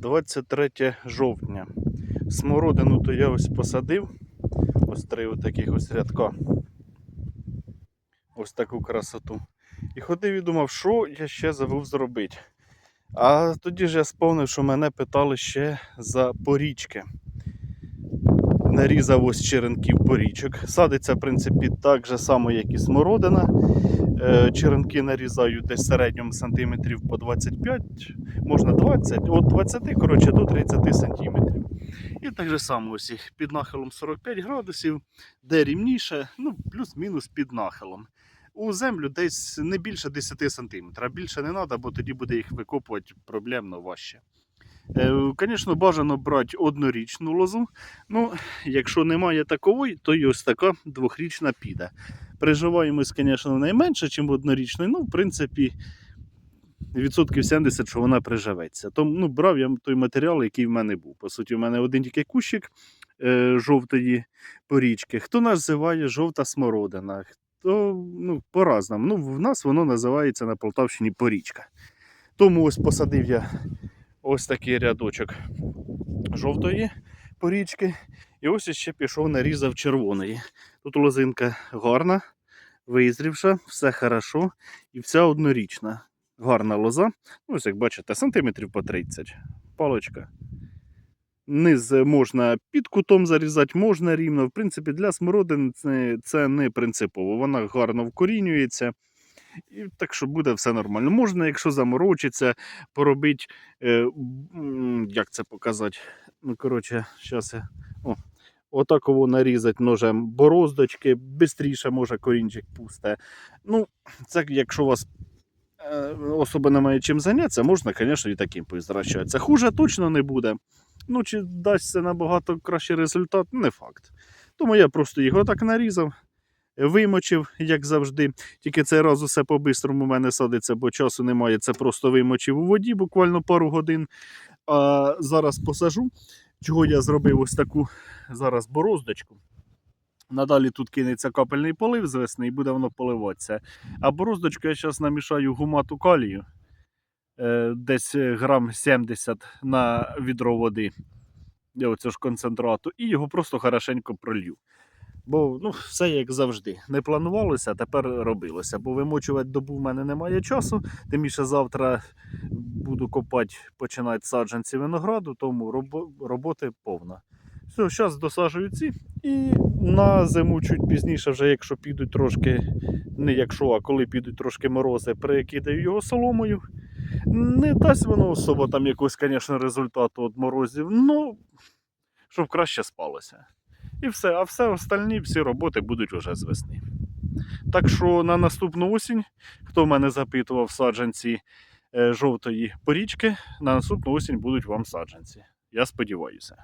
23 жовтня. Смородину то я ось посадив. Ось три отаких ось рядка. Ось таку красоту. І ходив і думав, що я ще забув зробити. А тоді ж я сповнив, що мене питали ще за порічки. Нарізав ось черенків порічок. Садиться, в принципі, так же само, як і смородина. Е, Черенки нарізаю десь в середньому сантиметрів по 25, можна 20, от 20 коротше, до 30 сантиметрів. І так же само ось їх під нахилом 45 градусів, де рівніше, ну плюс-мінус під нахилом. У землю десь не більше 10 сантиметрів, а більше не треба, бо тоді буде їх викопувати проблемно важче. Звісно, бажано брати однорічну лозу. Ну, якщо немає такової, то і ось така двохрічна піде. Приживаємось, звісно, найменше, ніж однорічною. Ну, в принципі, відсотків 70, що вона приживеться. Тому ну, брав я той матеріал, який в мене був. По суті, у мене один тільки кущик е, жовтої порічки. Хто називає жовта смородина, хто ну, по-разному. Ну, в нас воно називається на Полтавщині порічка. Тому ось посадив я ось такий рядочок жовтої порічки. І ось ще пішов нарізав червоної. Тут лозинка гарна, визрівша, все хорошо. І вся однорічна. Гарна лоза. Ну, Ось як бачите, сантиметрів по 30. Палочка. Низ можна під кутом зарізати, можна рівно. В принципі, для смородини це, не принципово. Вона гарно вкорінюється. І так що буде все нормально. Можна, якщо заморочиться, поробити, е, як це показати. Ну, коротше, зараз я. Отаково нарізати ножем бороздочки, швидше може корінчик пусте. Ну, це якщо у вас е, особа не має чим зайнятися, можна, звісно, і таким позращатися. Хуже точно не буде. Ну, чи дасть це набагато кращий результат, не факт. Тому я просто його так нарізав, вимочив, як завжди. Тільки цей раз усе по-бистрому у мене садиться, бо часу немає. Це просто вимочив у воді буквально пару годин. А зараз посажу. Чого я зробив ось таку зараз бороздочку. Надалі тут кинеться капельний полив з весни і буде воно поливатися. А бороздочку я зараз намішаю гумату калію. е, Десь грам 70 на відро води. Оцього ж концентрату, і його просто хорошенько пролью. Бо ну, все як завжди. Не планувалося, а тепер робилося. Бо вимочувати добу в мене немає часу. Тим більше завтра буду копати, починати саджанці винограду, тому робо- роботи повна. Все, зараз досаджую ці. І на зиму чуть пізніше, вже якщо підуть трошки, не якщо, а коли підуть трошки морози, перекидаю його соломою. Не дасть воно особо там якогось, звісно, результату від морозів, ну, щоб краще спалося. І все, а все остальні всі роботи будуть уже з весни. Так що на наступну осінь, хто в мене запитував саджанці жовтої порічки, на наступну осінь будуть вам саджанці. Я сподіваюся.